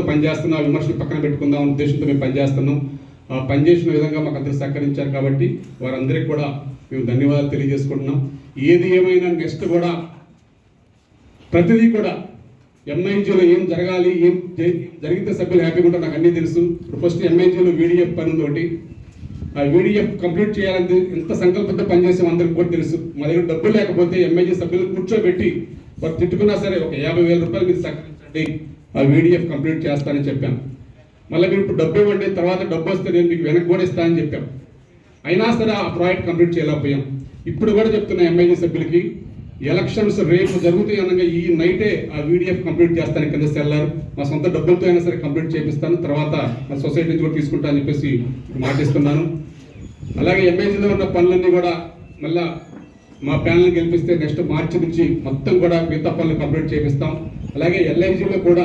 పనిచేస్తున్నా విమర్శలు పక్కన పెట్టుకుందాం ఉద్దేశంతో మేము పనిచేస్తున్నాం. ఆ పనిచేసిన విధంగా మాకు అందరూ సహకరించారు కాబట్టి వారందరికీ కూడా మేము ధన్యవాదాలు తెలియజేసుకుంటున్నాం. ఏది ఏమైనా నెక్స్ట్ కూడా ప్రతిదీ కూడా ఎంఐజీలో ఏం జరగాలి ఏం జరిగితే సభ్యులు హ్యాపీగా ఉంటారు నాకు అన్నీ తెలుసు. ఇప్పుడు ఫస్ట్ ఎంఐజీలో వీడిఎఫ్ పని ఒకటి. ఆ వీడిఎఫ్ కంప్లీట్ చేయాలని ఎంత సంకల్పంతో పనిచేసాం అందరికి కూడా తెలుసు. మా దగ్గర డబ్బులు లేకపోతే ఎంఐజీ సభ్యులు కూర్చోబెట్టి వారు తిట్టుకున్నా సరే ఒక యాభై వేల రూపాయలు మీరు సహకరించండి. వీడిఎఫ్ కంప్లీట్ చేస్తానని చెప్పాను. మళ్ళీ మీరు ఇప్పుడు డబ్బు ఇవ్వండి తర్వాత డబ్బు వస్తే నేను మీకు వెనక్కి కూడా ఇస్తానని చెప్పాం అయినా సరే ఆ ప్రాజెక్ట్ కంప్లీట్ చేయలేకపోయాం. ఇప్పుడు కూడా చెప్తున్న ఎంఐజీ సభ్యులకి ఎలక్షన్స్ రేపు జరుగుతాయి అనగా ఈ నైటే ఆ వీడిఎఫ్ కంప్లీట్ చేస్తాను కింద సెల్లారు. మా సొంత డబ్బులతో అయినా సరే కంప్లీట్ చేపిస్తాను. తర్వాత మా సొసైటీ నుంచి కూడా తీసుకుంటా అని చెప్పేసి మాటిస్తున్నాను. అలాగే ఎంఐజీలో ఉన్న పనులన్నీ కూడా మళ్ళా మా ప్యానల్ గెలిపిస్తే నెక్స్ట్ మార్చి నుంచి మొత్తం కూడా మిగతా పనులు కంప్లీట్ చేపిస్తాం. అలాగే ఎల్ఐజీలో కూడా.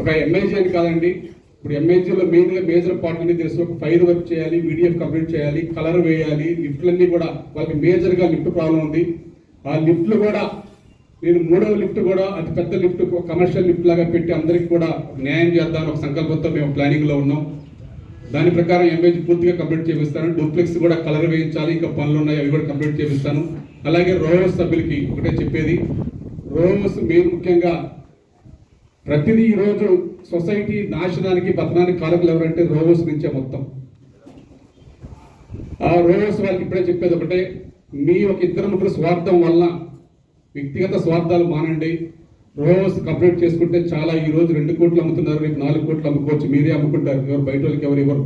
ఒక ఎంఐజీ అని కాదండి ఇప్పుడు ఎంఐజీలో మెయిన్గా మేజర్ పార్ట్ అనేది తెలుసు. ఒక ఫైర్ వర్క్ చేయాలి వీడిఎఫ్ కంప్లీట్ చేయాలి కలర్ వేయాలి లిఫ్ట్లన్నీ కూడా వాళ్ళకి మేజర్గా లిఫ్ట్ ప్రాబ్లం ఉంది. ఆ లిఫ్ట్లు కూడా నేను మూడవ లిఫ్ట్ కూడా అతి పెద్ద లిఫ్ట్ కమర్షియల్ లిఫ్ట్ లాగా పెట్టి అందరికి కూడా న్యాయం చేద్దాం ఒక సంకల్పంతో మేము ప్లానింగ్లో ఉన్నాం. దాని ప్రకారం ఎంఐజీ పూర్తిగా కంప్లీట్ చేపిస్తాను. డూప్లెక్స్ కూడా కలర్ వేయించాలి ఇంకా పనులు ఉన్నాయి అవి కూడా కంప్లీట్ చేపిస్తాను. అలాగే రోయల్ సభ్యులకి ఒకటే చెప్పేది. రోవర్స్ మెయిన్ ముఖ్యంగా ప్రతిదీ ఈరోజు సొసైటీ నాశనానికి పతనానికి కారకులు ఎవరంటే రోవర్స్ నుంచే మొత్తం. ఆ రోవర్స్ వాళ్ళకి ఇప్పుడే చెప్పేది ఒకటే మీ ఒక ఇద్దరు ముగ్గురు స్వార్థం వల్ల వ్యక్తిగత స్వార్థాలు మానండి. రోవర్స్ కంప్లీట్ చేసుకుంటే చాలా ఈ రోజు రెండు కోట్లు అమ్ముతున్నారు రేపు నాలుగు కోట్లు అమ్ముకోవచ్చు. మీరే అమ్ముకుంటారు ఎవరు బయట వాళ్ళకి ఎవరు ఇవ్వరు.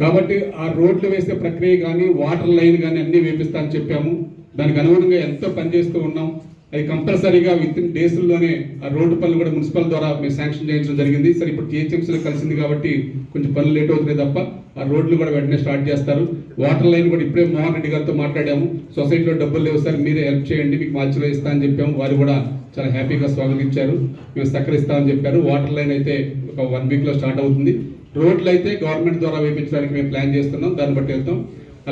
కాబట్టి ఆ రోడ్లు వేసే ప్రక్రియ కానీ వాటర్ లైన్ కానీ అన్నీ వేపిస్తా అని చెప్పాము. దానికి అనుగుణంగా ఎంతో పనిచేస్తూ ఉన్నాం. అది కంపల్సరీగా విత్ ఇన్ డేస్లోనే ఆ రోడ్డు పనులు కూడా మున్సిపల్ ద్వారా మేము శాంక్షన్ చేయించడం జరిగింది. సరే ఇప్పుడు టీహెచ్ఎంసీలో కలిసింది కాబట్టి కొంచెం పనులు లేట్ అవుతున్నాయి తప్ప ఆ రోడ్లు కూడా వెంటనే స్టార్ట్ చేస్తారు. వాటర్ లైన్ కూడా ఇప్పుడే మోహన్ రెడ్డి గారితో మాట్లాడాము. సొసైటీలో డబ్బులు లేవు సార్ మీరే హెల్ప్ చేయండి మీకు మార్చిలో ఇస్తా అని చెప్పాము. వారు కూడా చాలా హ్యాపీగా స్వాగతించారు. మేము సహకరిస్తామని చెప్పారు. వాటర్ లైన్ అయితే ఒక వన్ వీక్లో స్టార్ట్ అవుతుంది. రోడ్లు అయితే గవర్నమెంట్ ద్వారా వేయించడానికి మేము ప్లాన్ చేస్తున్నాం. దాన్ని బట్టి వెళ్తాం.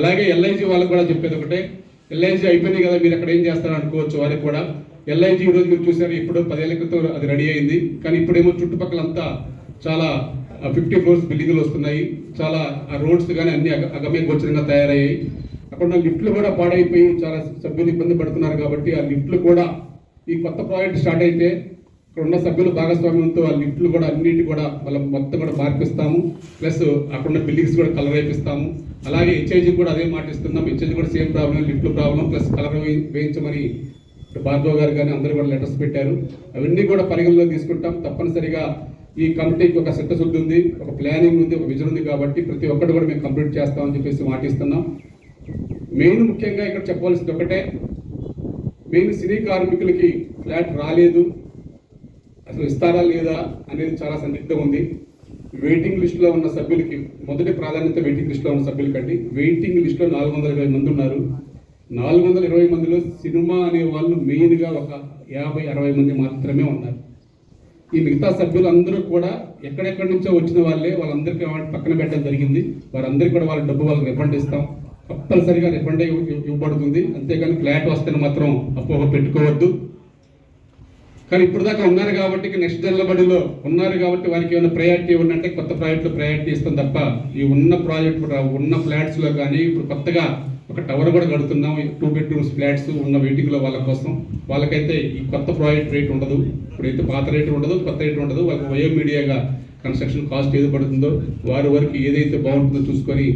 అలాగే ఎల్ఐజీ వాళ్ళకి కూడా చెప్పేది ఒకటే ఎల్ఐజీ అయిపోయినాయి కదా మీరు అక్కడ ఏం చేస్తారు అనుకోవచ్చు. వారికి కూడా ఎల్ఐజీ ఈరోజు మీరు చూసారు ఇప్పుడు పదేళ్ళ క్రితం అది రెడీ అయింది. కానీ ఇప్పుడేమో చుట్టుపక్కలంతా చాలా ఫిఫ్టీ ఫ్లోర్స్ బిల్డింగ్లు వస్తున్నాయి. చాలా ఆ రోడ్స్ కానీ అన్ని అగ- అగమ్య గోచరంగా తయారయ్యాయి. అక్కడ లిఫ్ట్లు కూడా పాడైపోయి చాలా సభ్యులు ఇబ్బంది పడుతున్నారు కాబట్టి ఆ లిఫ్ట్లు కూడా ఈ కొత్త ప్రాజెక్ట్ స్టార్ట్ అయితే ఇక్కడ ఉన్న సభ్యుల భాగస్వామ్యంతో ఆ లిఫ్ట్లు కూడా అన్నిటి కూడా వాళ్ళ మొత్తం కూడా మార్పిస్తాము. ప్లస్ అక్కడ ఉన్న బిల్డింగ్స్ కూడా కలర్ వేపిస్తాము. అలాగే హెచ్ఐజీ కూడా అదే మాటిస్తున్నాం హెచ్ఐజీ కూడా same problem lift problem plus colour వేయించమని Bhargav గారు కానీ అందరూ కూడా లెటర్స్ పెట్టారు. అవన్నీ కూడా పరిగణలో తీసుకుంటాం. తప్పనిసరిగా ఈ కమిటీకి ఒక చిత్తశుద్ధి ఉంది ఒక ప్లానింగ్ ఉంది ఒక విజన్ ఉంది కాబట్టి ప్రతి ఒక్కటి కూడా మేము కంప్లీట్ చేస్తామని చెప్పేసి మాటిస్తున్నాం. మెయిన్ ముఖ్యంగా ఇక్కడ చెప్పవలసింది ఒకటే మెయిన్ సినీ కార్మికులకి ఫ్లాట్ రాలేదు. అసలు ఇస్తారా లేదా అనేది చాలా సందిగ్ధం ఉంది. వెయిటింగ్ లిస్టులో ఉన్న సభ్యులకి మొదటి ప్రాధాన్యత వెయిటింగ్ లిస్టులో ఉన్న సభ్యులకండి వెయిటింగ్ లిస్టులో నాలుగు వందల ఇరవై మంది ఉన్నారు. నాలుగు వందల ఇరవై మందిలో సినిమా అనే వాళ్ళు మెయిన్గా ఒక యాభై అరవై మంది మాత్రమే ఉన్నారు. ఈ మిగతా సభ్యులు అందరూ కూడా ఎక్కడెక్కడి నుంచో వచ్చిన వాళ్ళే వాళ్ళందరికీ వాళ్ళ పక్కన పెట్టడం జరిగింది. వారందరికీ కూడా వాళ్ళ డబ్బు వాళ్ళకి రిఫండ్ ఇస్తాం. కంపల్సరిగా రిఫండ్ అయ్యి ఇవ్వబడుతుంది. అంతేగాని ఫ్లాట్ వస్తే మాత్రం అపోహ పెట్టుకోవద్దు. కానీ ఇప్పుడు దాకా ఉన్నారు కాబట్టి నెక్స్ట్ జల్లబడిలో ఉన్నారు కాబట్టి వారికి ఏమైనా ప్రయారిటీ ఉన్నట్టే కొత్త ప్రాజెక్టులు ప్రయారిటీ ఇస్తాం తప్ప ఈ ఉన్న ప్రాజెక్ట్ ఉన్న ఫ్లాట్స్లో కానీ ఇప్పుడు కొత్తగా ఒక టవర్ కూడా కడుతున్నాం. టూ బెడ్రూమ్స్ ఫ్లాట్స్ ఉన్న వెయిటింగ్లో వాళ్ళ కోసం. వాళ్ళకైతే ఈ కొత్త ప్రాజెక్ట్ రేట్ ఉండదు. ఇప్పుడైతే పాత రేటు ఉండదు కొత్త రేటు ఉండదు. వాళ్ళకి వయో మీడియాగా కన్స్ట్రక్షన్ కాస్ట్ ఏది పడుతుందో వారి వరకు ఏదైతే బాగుంటుందో చూసుకొని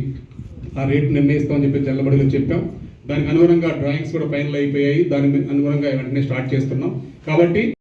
ఆ రేటు నిర్ణయిస్తామని చెప్పి జల్లబడిలో చెప్పాం. దానికి అనుగుణంగా డ్రాయింగ్స్ కూడా ఫైనల్ అయిపోయాయి. దాని అనుగుణంగా వెంటనే స్టార్ట్ చేస్తున్నాం. కాబట్టి